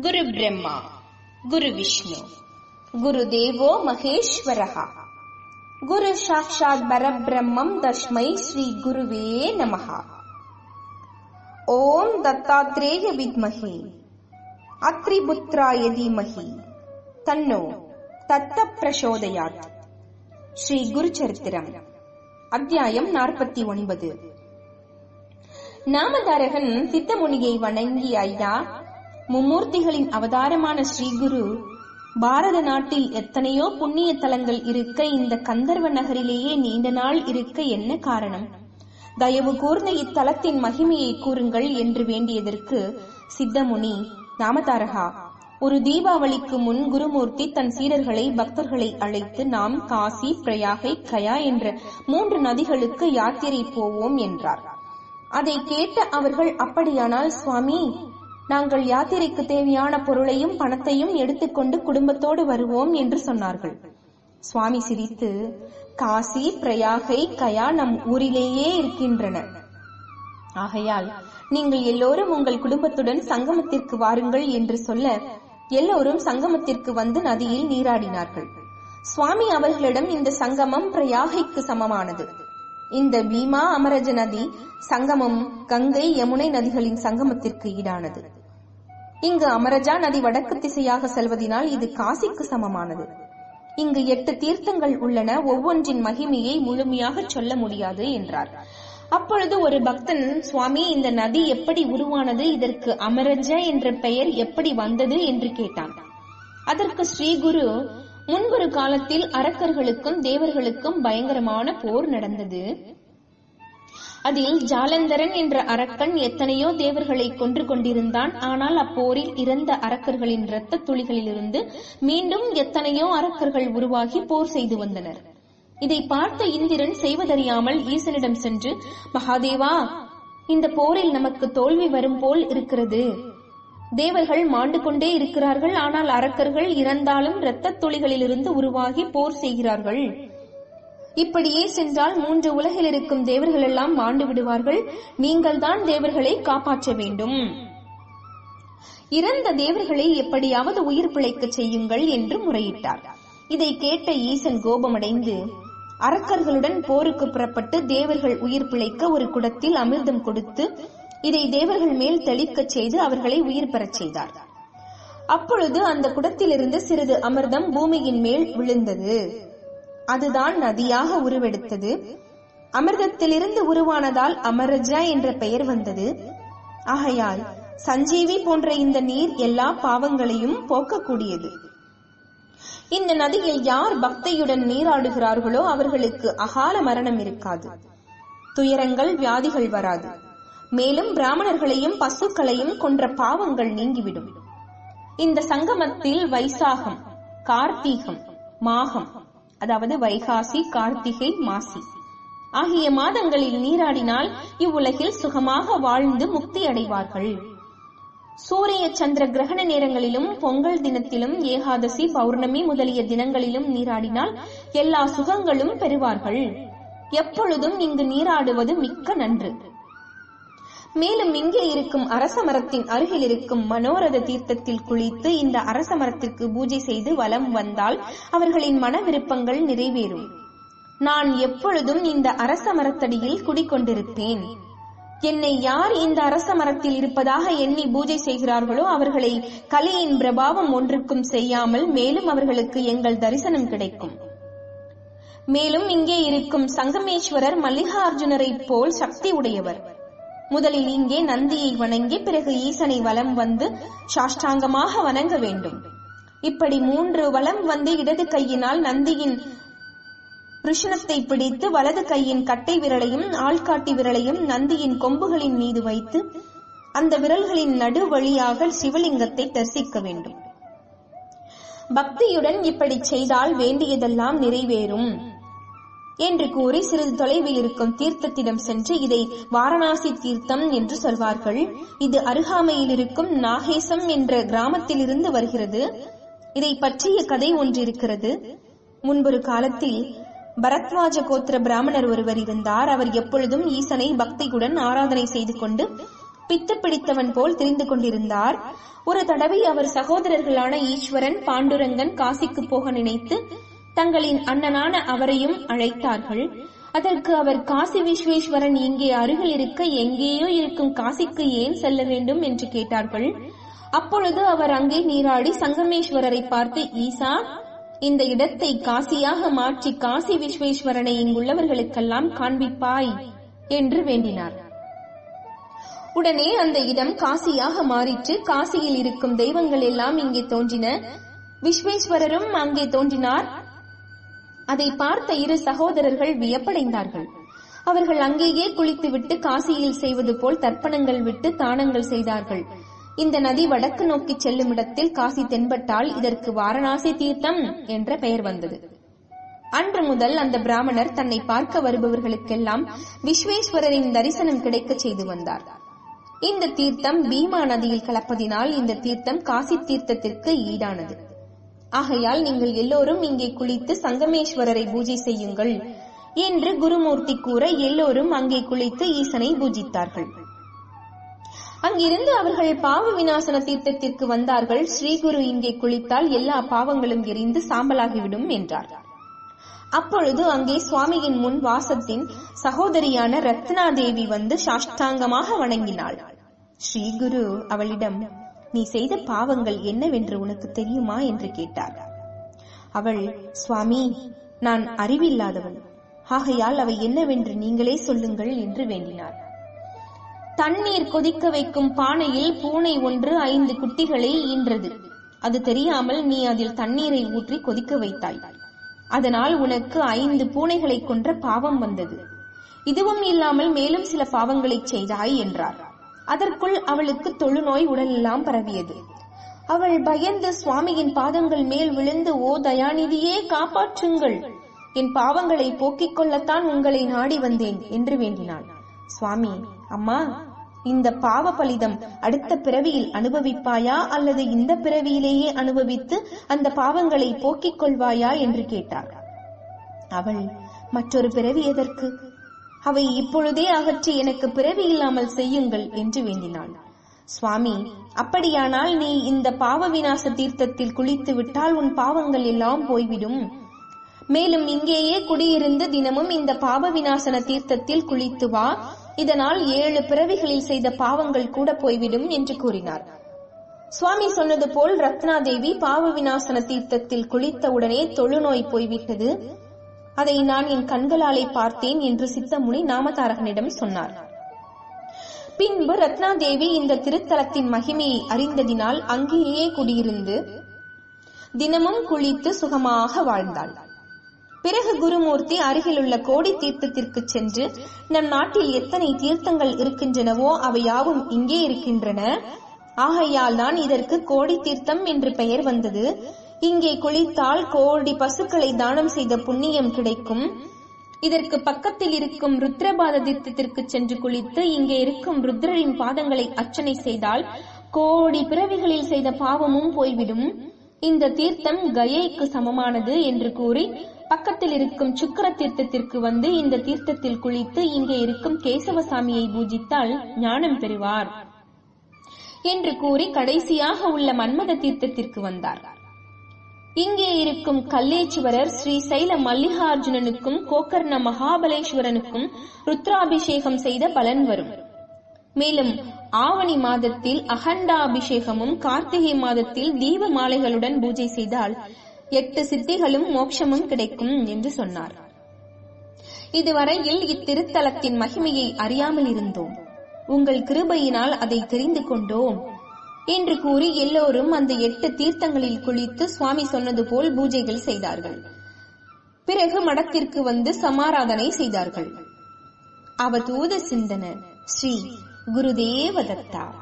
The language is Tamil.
குரு பிரம்மா குரு விஷ்ணு குரு தேவோ மகேஸ்வரः குரு சாட்சாத் பரபிரம்மம் தஸ்மை ஸ்ரீ குருவே நமः ஓம் தத்தாத்ரேய வித்மஹே அத்ரிபுத்ராய தீமஹி தன்னோ தத்த பிரசோதயாத் ஸ்ரீ குரு சரித்திரம் அத்தியாயம் நாற்பத்தி ஒன்பது நாமதாரகன் சித்தமுனியை வணங்கி ஐயா மும்மூர்த்திகளின் அவதாரமான ஸ்ரீகுரு பாரத நாட்டில் எத்தனையோ புண்ணிய தலங்கள் இருக்க இந்த கந்தர்வ நகரிலேயே நீண்ட நாள் இருக்க என்ன காரணம்? தயவு கூர்ந்த இத்தலத்தின் மகிமையை கூறுங்கள் என்று வேண்டியதற்கு சித்தமுனி நாமதாரகா. ஒரு தீபாவளிக்கு முன் குருமூர்த்தி தன் சீடர்களை பக்தர்களை அழைத்து நாம் காசி பிரயாகை கயா என்ற மூன்று நதிகளுக்கு யாத்திரை போவோம் என்றார். அதை கேட்ட அவர்கள் அப்படியானால் சுவாமி நாங்கள் யாத்திரைக்கு தேவையான பொருளையும் பணத்தையும் எடுத்துக்கொண்டு குடும்பத்தோடு வருவோம் என்று சொன்னார்கள். சுவாமி சிரித்து காசி பிரயாகை கயா நம் ஊரிலேயே இருக்கின்றன. ஆகையால் நீங்கள் எல்லோரும் உங்கள் குடும்பத்துடன் சங்கமத்திற்கு வாருங்கள் என்று சொல்ல எல்லோரும் சங்கமத்திற்கு வந்து நதியில் நீராடினார்கள். சுவாமி அவர்களிடம் இந்த சங்கமம் பிரயாகைக்கு சமமானது. இந்த பீமா அமரஜ நதி சங்கமம் கங்கை யமுனை நதிகளின் சங்கமத்திற்கு ஈடானது. இங்கு அமரஜா நதி வடக்கு திசையாக செல்வதினால் இது காசிக்கு சமமானது. இங்கு எட்டு தீர்த்தங்கள் உள்ளன ஒவ்வொன்றின் மகிமையை முழுமையாக சொல்ல முடியாது என்றார். அப்பொழுது ஒரு பக்தன் சுவாமி இந்த நதி எப்படி உருவானது? இதற்கு அமரஜ என்ற பெயர் எப்படி வந்தது? என்று கேட்டான். அதற்கு ஸ்ரீகுரு முன்பொரு காலத்தில் அரக்கர்களுக்கும் தேவர்களுக்கும் பயங்கரமான போர் நடந்தது. அதில் ஜாலந்தரன் என்ற அரக்கன் எத்தனையோ தேவர்களை கொன்று கொண்டிருந்தான். ஆனால் அப்போரில் இறந்த அரக்கர்களின் இரத்த துளிகளிலிருந்து மீண்டும் எத்தனையோ அரக்கர்கள் உருவாகி போர் செய்து வந்தனர். இதை பார்த்த இந்திரன் செய்வதறியாமல் ஈசனிடம் சென்று மகாதேவா இந்த போரில் நமக்கு தோல்வி வரும் போல் இருக்கிறது. தேவர்கள் மாண்டு கொண்டே இருக்கிறார்கள் ஆனால் அரக்கர்கள் இறந்தாலும் இரத்த துளிகளிலிருந்து உருவாகி போர் செய்கிறார்கள். இப்படியே சென்றால் மூன்று உலகில் இருக்கும் தேவர்கள் எல்லாம் மாண்டு விடுவார்கள். நீங்கள் தான் தேவர்களை காப்பாற்ற வேண்டும். இறந்த தேவர்களை எப்படியாவது உயிர் பிழைக்க செய்யுங்கள் என்று முறையிட்டார். இதை கேட்ட ஈசன் கோபமடைந்து அரக்கர்களுடன் போருக்கு புறப்பட்டு தேவர்கள் உயிர் பிழைக்க ஒரு குடத்தில் அமிர்தம் கொடுத்து இதை தேவர்கள் மேல் தெளிக்கச் செய்து அவர்களை உயிர் பெறச் செய்தார். அப்பொழுது அந்த குடத்திலிருந்து சிறிது அமிர்தம் பூமியின் மேல் விழுந்தது. அதுதான் நதியாக உருவெடுத்தது. அமிர்தத்திலிருந்து உருவானதால் அமரஜா என்ற பெயர் வந்தது. ஆகையால் சஞ்சீவி போன்ற இந்த நீர் எல்லா பாவங்களையும் போக்கக்கூடியது. இந்த நதியில் யார் பக்தியுடன் நீராடுகிறார்களோ அவர்களுக்கு அகால மரணம் இருக்காது. துயரங்கள் வியாதிகள் வராது. மேலும் பிராமணர்களையும் பசுக்களையும் கொன்ற பாவங்கள் நீங்கிவிடும். இந்த சங்கமத்தில் வைசாகம் கார்த்தீகம் மாகம் அதாவது வைகாசி கார்த்திகை மாசி. ஆகிய மாதங்களில் நீராடினால் இவ்வுலகில் சுகமாக வாழ்ந்து முக்தி அடைவார்கள். சூரிய சந்திர கிரகண நேரங்களிலும் பொங்கல் தினத்திலும் ஏகாதசி பௌர்ணமி முதலிய தினங்களிலும் நீராடினால் எல்லா சுகங்களும் பெறுவார்கள். எப்பொழுதும் இங்கு நீராடுவது மிக்க நன்று. மேலும் இங்கே இருக்கும் அரச மரத்தின் அருகில் இருக்கும் மனோரத தீர்த்தத்தில் குளித்து இந்த அரச மரத்திற்கு பூஜை செய்து வலம் வந்தால் அவர்களின் மன விருப்பங்கள் நிறைவேறும். நான் எப்பொழுதும் இந்த அரச மரத்தடியில் குடிக்கொண்டிருப்பேன். என்னை யார் இந்த அரச மரத்தில் இருப்பதாக எண்ணி பூஜை செய்கிறார்களோ அவர்களை கலையின் பிரபாவம் ஒன்றுக்கும் செய்யாமல் மேலும் அவர்களுக்கு எங்கள் தரிசனம் கிடைக்கும். மேலும் இங்கே இருக்கும் சங்கமேஸ்வரர் மல்லிகார்ஜுனரைப் போல் சக்தி உடையவர். முதலில் இங்கே நந்தியை வணங்கி பிறகு ஈசனை வலம் வந்து சாஷ்டாங்கமாக வணங்க வேண்டும். இப்படி மூன்று வலம் வந்து இடது கையினால் நந்தியின் ரிஷணத்தை பிடித்து வலது கையின் கட்டை விரலையும் ஆள்காட்டி விரலையும் நந்தியின் கொம்புகளின் மீது வைத்து அந்த விரல்களின் நடு வழியாக சிவலிங்கத்தை தரிசிக்க வேண்டும். பக்தியுடன் இப்படி செய்தால் வேண்டியதெல்லாம் நிறைவேறும். என்று கூறி சிறிது தொலைவில் இருக்கும் தீர்த்தத்திடம் சென்று இதை வாரணாசி தீர்த்தம் என்று சொல்வார்கள். இது அருகாமையில் இருக்கும் நாகேசம் என்ற கிராமத்திலிருந்து வருகிறது. இதை பற்றிய கதை ஒன்று இருக்கிறது முன்பொரு காலத்தில் பரத்வாஜ கோத்திர பிராமணர் ஒருவர் இருந்தார். அவர் எப்பொழுதும் ஈசனை பக்தியுடன் ஆராதனை செய்து கொண்டு பித்து பிடித்தவன் போல் தெரிந்து கொண்டிருந்தார். ஒரு தடவை அவர் சகோதரர்களான ஈஸ்வரன் பாண்டுரங்கன் காசிக்கு போக நினைத்து தங்களின் அண்ணனான அவரையும் அழைத்தார்கள். அதற்கு அவர் காசி விஸ்வேஸ்வரன் இங்கே அருகில் இருக்க எங்கேயோ இருக்கும் காசிக்கு ஏன் செல்ல வேண்டும் என்று கேட்டார்கள். அப்பொழுது அவர் அங்கே நீராடி சங்கமேஸ்வரரை பார்த்து ஈசா இந்த இடத்தை காசியாக மாற்றி காசி விஸ்வேஸ்வரனை இங்குள்ளவர்களுக்கெல்லாம் காண்பிப்பாய் என்று வேண்டினார். உடனே அந்த இடம் காசியாக மாறிற்று. காசியில் இருக்கும் தெய்வங்கள் எல்லாம் இங்கே தோன்றின. விஸ்வேஸ்வரரும் அங்கே தோன்றினார். அதை பார்த்த இரு சகோதரர்கள் வியப்படைந்தார்கள். அவர்கள் அங்கேயே குளித்துவிட்டு காசியில் செய்வது போல் தர்ப்பணங்கள் விட்டு தானங்கள் செய்தார்கள். இந்த நதி வடக்கு நோக்கி செல்லும் இடத்தில் காசி தென்பட்டால் இதற்கு வாரணாசி தீர்த்தம் என்ற பெயர் வந்தது. அன்று முதல் அந்த பிராமணர் தன்னை பார்க்க வருபவர்களுக்கெல்லாம் விஸ்வேஸ்வரரின் தரிசனம் கிடைக்கச் செய்து வந்தார். இந்த தீர்த்தம் பீமா நதியில் கலப்பதினால் இந்த தீர்த்தம் காசி தீர்த்தத்திற்கு ஈடானது. ஆகையால் நீங்கள் எல்லோரும் இங்கே குளித்து சங்கமேஸ்வரரை பூஜை செய்யுங்கள் என்று குருமூர்த்தி கூற எல்லோரும் அங்கே குளித்து ஈசனை பூஜித்தார்கள். அங்கிருந்து அவர்கள் பாவ விநாசன தீர்த்தத்திற்கு வந்தார்கள். ஸ்ரீகுரு இங்கே குளித்தால் எல்லா பாவங்களும் எரிந்து சாம்பலாகிவிடும் என்றார். அப்பொழுது அங்கே சுவாமியின் முன் வாசத்தின் சகோதரியான ரத்னா தேவி வந்து சாஷ்டாங்கமாக வணங்கினாள். ஸ்ரீகுரு அவளிடம் நீ செய்த பாவங்கள் என்னவென்று உனக்கு தெரியுமா என்று கேட்டார் அவள் சுவாமி நான் அறிவில்லாதவள் ஆகையால் அவை என்னவென்று நீங்களே சொல்லுங்கள் என்று வேண்டினார் தண்ணீர் கொதிக்க வைக்கும் பானையில் பூனை ஒன்று ஐந்து குட்டிகளை ஈன்றது. அது தெரியாமல் நீ அதில் தண்ணீரை ஊற்றி கொதிக்க வைத்தாய். அதனால் உனக்கு ஐந்து பூனைகளை கொன்ற பாவம் வந்தது. இதுவும் இல்லாமல் மேலும் சில பாவங்களை செய்தாய் என்றார். அதற்குள் அவளுக்கு தொழுநோய் உடலெல்லாம் பரவியது. அவள் பயந்து சுவாமியின் பாதங்கள் மேல் விழுந்து ஓ தயாநிதியே காப்பாற்றுங்கள். என் பாவங்களை போக்கிக் கொள்ளத்தான் உங்களை நாடி வந்தேன் என்று வேண்டினாள். சுவாமி அம்மா இந்த பாவ பலிதம் அடுத்த பிறவியில் அனுபவிப்பாயா அல்லது இந்த பிறவியிலேயே அனுபவித்து அந்த பாவங்களை போக்கிக் கொள்வாயா? என்று கேட்டார் அவள் மற்றொரு பிறவி எதற்கு? அவை இப்பொழுதே அகற்றி எனக்கு பிறவி இல்லாமல் செய்யுங்கள் என்று வேண்டினாள். சுவாமி அப்படியானால் நீ இந்த பாவ விநாச தீர்த்தத்தில் குளித்து விட்டால் உன் பாவங்கள் எல்லாம் போய்விடும். மேலும் இங்கேயே குடியிருந்து தினமும் இந்த பாவ விநாசன தீர்த்தத்தில் குளித்து வா. இதனால் ஏழு பிறவிகளில் செய்த பாவங்கள் கூட போய்விடும் என்று கூறினார். சுவாமி சொன்னது போல் ரத்னா தேவி பாவ விநாசன தீர்த்தத்தில் குளித்தவுடனே தொழுநோய் போய்விட்டது. அதை நான் என் கண்களாலே பார்த்தேன் என்று சித்தமுனி நாமதாரகனிடம் சொன்னார். பின்பு ரத்னாதேவி இந்த திருத்தலத்தின் மகிமையை அறிந்ததினால் அங்கேயே குடியிருந்து தினமும் குளித்து சுகமாக வாழ்ந்தாள். பிறகு குருமூர்த்தி அருகிலுள்ள கோடி தீர்த்தத்திற்கு சென்று நம் நாட்டில் எத்தனை தீர்த்தங்கள் இருக்கின்றனவோ அவை யாவும் இங்கே இருக்கின்றன. ஆகையால் தான் இதற்கு கோடி தீர்த்தம் என்று பெயர் வந்தது. இங்கே குளித்தால் கோடி பசுக்களை தானம் செய்த புண்ணியம் கிடைக்கும். இதற்கு பக்கத்தில் இருக்கும் ருத்ரபாத தீர்த்தத்திற்கு சென்று குளித்து இங்கே இருக்கும் ருத்ரரின் பாதங்களை அர்ச்சனை செய்தால் கோடி பிறவிகளில் செய்த பாவமும் போய்விடும். இந்த தீர்த்தம் கயைக்கு சமமானது என்று கூறி பக்கத்தில் இருக்கும் சுக்கர தீர்த்தத்திற்கு வந்து இந்த தீர்த்தத்தில் குளித்து இங்கே இருக்கும் கேசவசாமியை பூஜித்தால் ஞானம் பெறுவார். என்று கூறி கடைசியாக உள்ள மன்மத தீர்த்தத்திற்கு வந்தார். இங்கே இருக்கும் கல்லேச்சுவரர் ஸ்ரீ சைல மல்லிகார்ஜுனனுக்கும் கோக்கர்ண மகாபலேஸ்வரனுக்கும் ருத்ராபிஷேகம் செய்த பலன் வரும். மேலும் ஆவணி மாதத்தில் அகண்டாபிஷேகமும் கார்த்திகை மாதத்தில் தீப மாலைகளுடன் பூஜை செய்தால் எட்டு சித்திகளும் மோட்சமும் கிடைக்கும் என்று சொன்னார். இதுவரையில் இத்திருத்தலத்தின் மகிமையை அறியாமல் இருந்தோம் உங்கள் கிருபையினால் அதை தெரிந்து கொண்டோம். என்று கூறி எல்லோரும் அந்த எட்டு தீர்த்தங்களில் குளித்து சுவாமி சொன்னது போல் பூஜைகள் செய்தார்கள். பிறகு மடத்திற்கு வந்து சமாராதனை செய்தார்கள். அவதூத சிந்தன ஸ்ரீ குருதேவதத்தா